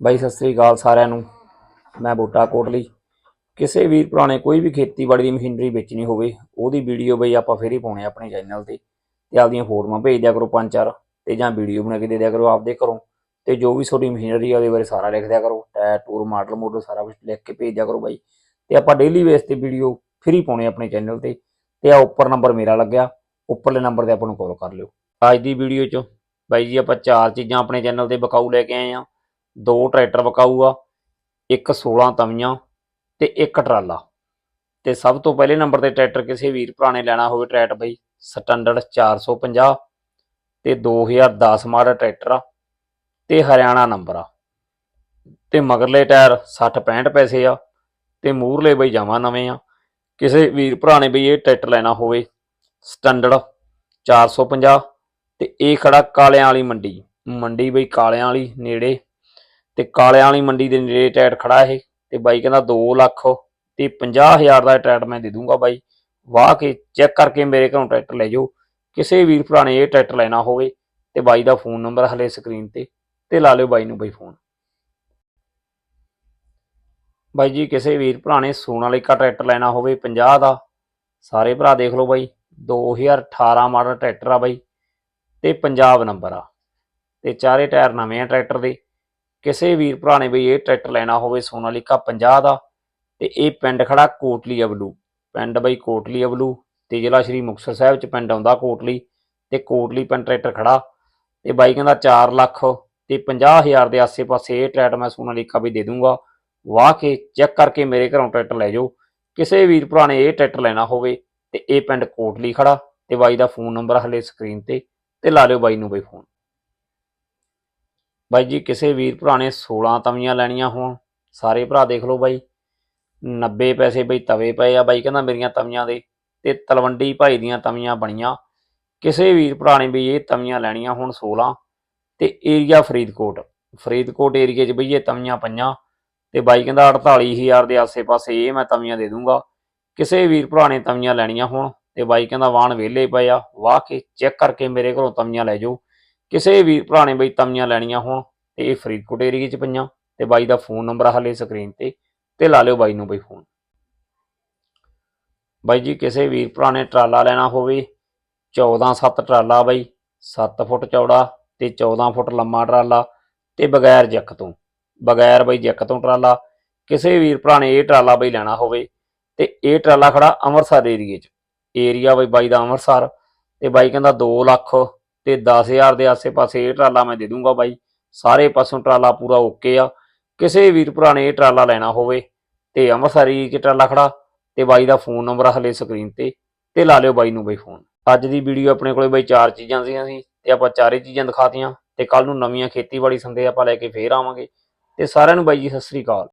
ਬਾਈ, ਸਤਿ ਸ੍ਰੀ ਅਕਾਲ ਸਾਰਿਆਂ ਨੂੰ। ਮੈਂ ਬੋਟਾ ਕੋਟਲੀ। ਕਿਸੇ ਵੀਰ ਪੁਰਾਣੇ ਕੋਈ ਵੀ ਖੇਤੀਬਾੜੀ ਦੀ ਮਸ਼ੀਨਰੀ ਵੇਚਣੀ ਹੋਵੇ, ਉਹਦੀ ਵੀਡੀਓ ਬਈ ਆਪਾਂ ਫੇਰ ਹੀ ਪਾਉਣੇ ਆਪਣੇ ਚੈਨਲ ਤੇ ਤੇ ਆਪਦੀਆਂ ਫੋਟੋਆਂ ਭੇਜ ਦਿਆ ਕਰੋ ਪੰਜ, ਚਾਰ ਤੇ ਜਾਂ ਵੀਡੀਓ ਬਣਾ ਕੇ ਦੇ ਦਿਆ ਕਰੋ ਆਪਦੇ ਘਰੋਂ। ਤੇ ਜੋ ਵੀ ਤੁਹਾਡੀ ਮਸ਼ੀਨਰੀ ਆ ਉਹਦੇ ਬਾਰੇ ਸਾਰਾ ਲਿਖ ਦਿਆ ਕਰੋ। ਟਾਇਰ ਟੂਰ ਮਾਡਲ, ਮੋਡਲ ਸਾਰਾ ਕੁਝ ਲਿਖ ਕੇ ਭੇਜ ਦਿਆ ਕਰੋ ਬਾਈ। ਤੇ ਆਪਾਂ ਡੇਲੀ ਬੇਸ ਤੇ ਵੀਡੀਓ ਫ੍ਰੀ ਪਾਉਣੇ ਆਪਣੇ ਚੈਨਲ ਤੇ। ਤੇ ਆ ਉੱਪਰ ਨੰਬਰ ਮੇਰਾ ਲੱਗਿਆ, ਉੱਪਰਲੇ ਨੰਬਰ ਤੇ ਆਪਾਂ ਨੂੰ ਕਾਲ ਕਰ ਲਿਓ। ਅੱਜ ਦੀ ਵੀਡੀਓ 'ਚ ਬਾਈ ਜੀ ਆਪਾਂ ਚਾਰ ਚੀਜ਼ਾਂ ਆਪਣੇ ਚੈਨਲ ਤੇ ਬਕਾਊ ਲੈ ਕੇ ਆਏ ਆ। ਦੋ ਟਰੈਕਟਰ ਵਿਕਾਊ ਆ ਇੱਕ 16 ਤਵੀਆਂ ਤੇ ਇੱਕ ਟਰਾਲਾ। ਤੇ ਸਭ ਤੋਂ ਪਹਿਲੇ ਨੰਬਰ ਤੇ ਟਰੈਕਟਰ ਕਿਸੇ ਵੀਰ ਭਰਾ ਨੇ ਲੈਣਾ ਹੋਵੇ ਟਰੈਕਟਰ ਬਈ, ਸਟੈਂਡਰਡ 450 ਤੇ 2010 ਮਾਡਲ ਟਰੈਕਟਰ ਆ ਤੇ ਹਰਿਆਣਾ ਨੰਬਰ ਆ। ਤੇ ਮਗਰਲੇ ਟਾਇਰ 60 65 ਪੈਸੇ ਆ ਤੇ ਮੂਰਲੇ ਬਈ ਜਮਾ ਨਵੇਂ ਆ। ਕਿਸੇ ਵੀਰ ਭਰਾ ਨੇ ਬਈ ਇਹ ਟਰੈਕਟਰ ਲੈਣਾ ਹੋਵੇ, ਸਟੈਂਡਰਡ 450 ਤੇ ਇਹ ਖੜਾ ਕਾਲਿਆਂ ਵਾਲੀ ਮੰਡੀ। ਮੰਡੀ ਬਈ ਕਾਲਿਆਂ ਵਾਲੀ ਨੇੜੇ ਤੇ ਕਾਲਿਆਂ ਵਾਲੀ ਮੰਡੀ ਦੇ ਨੇੜੇ ਟਰੈਕਟਰ ਖੜਾ ਇਹ, ਤੇ ਬਾਈ ਕਹਿੰਦਾ 2 ਲੱਖ ਤੇ 50000 ਦਾ ਟਰੈਕਟਰ ਮੈਂ ਦੇ ਦੂੰਗਾ ਬਾਈ। ਵਾਹ ਕੇ ਚੈੱਕ ਕਰਕੇ ਮੇਰੇ ਘਰੋਂ ਟਰੈਕਟਰ ਲੈ ਜਾਓ। ਕਿਸੇ ਵੀਰ ਭਰਾ ਨੇ ਇਹ ਟਰੈਕਟਰ ਲੈਣਾ ਹੋਵੇ ਤੇ ਬਾਈ ਦਾ ਫੋਨ ਨੰਬਰ ਹਲੇ ਸਕਰੀਨ ਤੇ ਤੇ ਲਾ ਲਿਓ ਬਾਈ ਨੂੰ ਬਾਈ ਫੋਨ। ਬਾਈ ਜੀ, ਕਿਸੇ ਵੀਰ ਭਰਾ ਨੇ ਸੋਨਾਲੀਕਾ ਟਰੈਕਟਰ ਲੈਣਾ ਹੋਵੇ 50 ਦਾ, ਸਾਰੇ ਭਰਾ ਦੇਖ ਲਓ ਬਾਈ 2018 ਮਾਡਲ ਟਰੈਕਟਰ ਆ ਬਾਈ, ਤੇ ਪੰਜਾਬ ਨੰਬਰ ਆ। ਤੇ ਚਾਰੇ ਟਾਇਰ ਨਵੇਂ ਆ ਟਰੈਕਟਰ ਦੇ ਕਿਸੇ ਵੀਰ ਭਰਾ ਨੇ ਬਈ ਇਹ ਟਰੈਕਟਰ ਲੈਣਾ ਹੋਵੇ ਸੋਨਾਲੀਕਾ 50 ਦਾ, ਤੇ ਇਹ ਪਿੰਡ ਖੜਾ ਕੋਟਲੀ ਅਬਲੂ ਪਿੰਡ ਬਈ ਕੋਟਲੀ ਅਬਲੂ ਤੇ ਜ਼ਿਲ੍ਹਾ ਸ਼੍ਰੀ ਮੁਕਤਸਰ ਸਾਹਿਬ ਚ ਪਿੰਡ ਆਉਂਦਾ ਕੋਟਲੀ, ਤੇ ਕੋਟਲੀ ਪਿੰਡ ਟਰੈਕਟਰ ਖੜਾ। ਤੇ ਬਾਈ ਕਹਿੰਦਾ 4 ਲੱਖ ਤੇ 50000 ਦੇ ਆਸੇ-ਪਾਸੇ ਇਹ ਟਰੈਕਟਰ ਮੈਂ ਸੋਨਾਲੀਕਾ ਵੀ ਦੇ ਦੂੰਗਾ। ਵਾਹ ਕੇ ਚੈੱਕ ਕਰਕੇ ਮੇਰੇ ਘਰੋਂ ਟਰੈਕਟਰ ਲੈ ਜਾਓ। ਕਿਸੇ ਵੀਰ ਭਰਾ ਨੇ ਇਹ ਟਰੈਕਟਰ ਲੈਣਾ ਹੋਵੇ ਤੇ ਇਹ ਪਿੰਡ ਕੋਟਲੀ ਖੜਾ, ਤੇ ਬਾਈ ਦਾ ਫੋਨ ਨੰਬਰ ਹਲੇ ਸਕਰੀਨ ਤੇ ਤੇ ਲਾ ਲਿਓ ਬਾਈ ਨੂੰ ਬਈ ਫੋਨ। ਬਾਈ ਜੀ, ਕਿਸੇ ਵੀਰ ਭਰਾ ਨੇ 16 ਤਵੀਆਂ ਲੈਣੀਆਂ ਹੋਣ, ਸਾਰੇ ਭਰਾ ਦੇਖ ਲਓ ਬਾਈ। 90 ਪੈਸੇ ਬਈ ਤਵੇ ਪਏ ਆ ਬਾਈ, ਕਹਿੰਦਾ ਮੇਰੀਆਂ ਤਵੀਆਂ ਦੇ। ਤੇ ਤਲਵੰਡੀ ਭਾਈ ਦੀਆਂ ਤਵੀਆਂ ਬਣੀਆਂ। ਕਿਸੇ ਵੀਰ ਭਰਾ ਨੇ ਬਈ ਇਹ ਤਵੀਆਂ ਲੈਣੀਆਂ ਹੋਣ 16 ਤੇ ਏਰੀਆ ਫਰੀਦਕੋਟ। ਫਰੀਦਕੋਟ ਏਰੀਏ 'ਚ ਬਈ ਇਹ ਤਵੀਆਂ ਪਈਆਂ। ਤੇ ਬਾਈ ਕਹਿੰਦਾ 48000 ਦੇ ਆਸੇ-ਪਾਸੇ ਇਹ ਮੈਂ ਤਵੀਆਂ ਦੇ ਦੂੰਗਾ। ਕਿਸੇ ਵੀਰ ਭਰਾ ਨੇ ਤਵੀਆਂ ਲੈਣੀਆਂ ਹੋਣ, ਤੇ ਬਾਈ ਕਹਿੰਦਾ ਵਾਣ ਵਿਹਲੇ ਪਏ ਆ। ਵਾਹ ਕੇ ਚੈੱਕ ਕਰਕੇ ਮੇਰੇ ਘਰੋਂ ਤਵੀਆਂ ਲੈ ਜਾਓ। ਕਿਸੇ ਵੀਰ ਭਰਾ ਨੇ ਬਈ ਤਵੀਆਂ ਲੈਣੀਆਂ ਹੋਣ ਤੇ ਇਹ ਫਰੀਦਕੋਟ ਏਰੀਏ 'ਚ ਪਈਆਂ ਤੇ ਬਾਈ ਦਾ ਫੋਨ ਨੰਬਰ ਹਲੇ ਸਕਰੀਨ ਤੇ ਤੇ ਲਾ ਲਿਓ ਬਾਈ ਨੂੰ ਬਈ ਫੋਨ ਬਾਈ ਜੀ, ਕਿਸੇ ਵੀਰ ਭਰਾ ਨੇ ਟਰਾਲਾ ਲੈਣਾ ਹੋਵੇ 14 7 ਟਰਾਲਾ ਬਾਈ 7 ਫੁੱਟ ਚੌੜਾ ਤੇ 14 ਫੁੱਟ ਲੰਮਾ ਟਰਾਲਾ ਤੇ ਬਗੈਰ ਜੱਕ ਤੋਂ, ਬਗੈਰ ਬਈ ਜੱਕ ਤੋਂ ਟਰਾਲਾ। ਕਿਸੇ ਵੀਰ ਭਰਾ ਨੇ ਇਹ ਟਰਾਲਾ ਬਈ ਲੈਣਾ ਹੋਵੇ ਤੇ ਇਹ ਟਰਾਲਾ ਖੜਾ ਅੰਮ੍ਰਿਤਸਰ ਏਰੀਏ 'ਚ। ਏਰੀਆ ਬਈ ਬਾਈ ਦਾ ਅੰਮ੍ਰਿਤਸਰ ਤੇ ਬਾਈ ਕਹਿੰਦਾ 2 ਲੱਖ ਤੇ 10000 ਦੇ ਆਸੇ-ਪਾਸੇ ਇਹ ਟਰਾਲਾ ਮੈਂ ਦੇ ਦੂੰਗਾ ਬਾਈ। ਸਾਰੇ ਪਾਸੋਂ ਟਰਾਲਾ ਪੂਰਾ ਓਕੇ ਆ। ਕਿਸੇ ਵੀਰ ਭਰਾ ਨੇ ਇਹ ਟਰਾਲਾ ਲੈਣਾ ਹੋਵੇ ਤੇ ਅੰਮ੍ਰਿਤਸਰ ਏਰੀਏ 'ਚ ਟਰਾਲਾ ਖੜਾ ਤੇ ਬਾਈ ਦਾ ਫੋਨ ਨੰਬਰ ਹਲੇ ਸਕਰੀਨ ਤੇ ਤੇ ਲਾ ਲਿਓ ਬਾਈ ਨੂੰ ਬਈ ਫੋਨ ਅੱਜ ਦੀ ਵੀਡੀਓ ਆਪਣੇ ਕੋਲੇ ਬਾਈ ਚਾਰ ਚੀਜ਼ਾਂ ਸੀਗੀਆਂ ਸੀ ਤੇ ਆਪਾਂ ਚਾਰੇ ਚੀਜ਼ਾਂ ਦਿਖਾਤੀਆਂ ਤੇ ਕੱਲ ਨੂੰ ਨਵੀਆਂ ਖੇਤੀਬਾੜੀ ਸੰਦੇ ਆਪਾਂ ਲੈ ਕੇ ਫੇਰ ਆਵਾਂਗੇ। ਤੇ ਸਾਰਿਆਂ ਨੂੰ ਬਾਈ ਜੀ ਸਤਿ ਸ੍ਰੀ ਅਕਾਲ।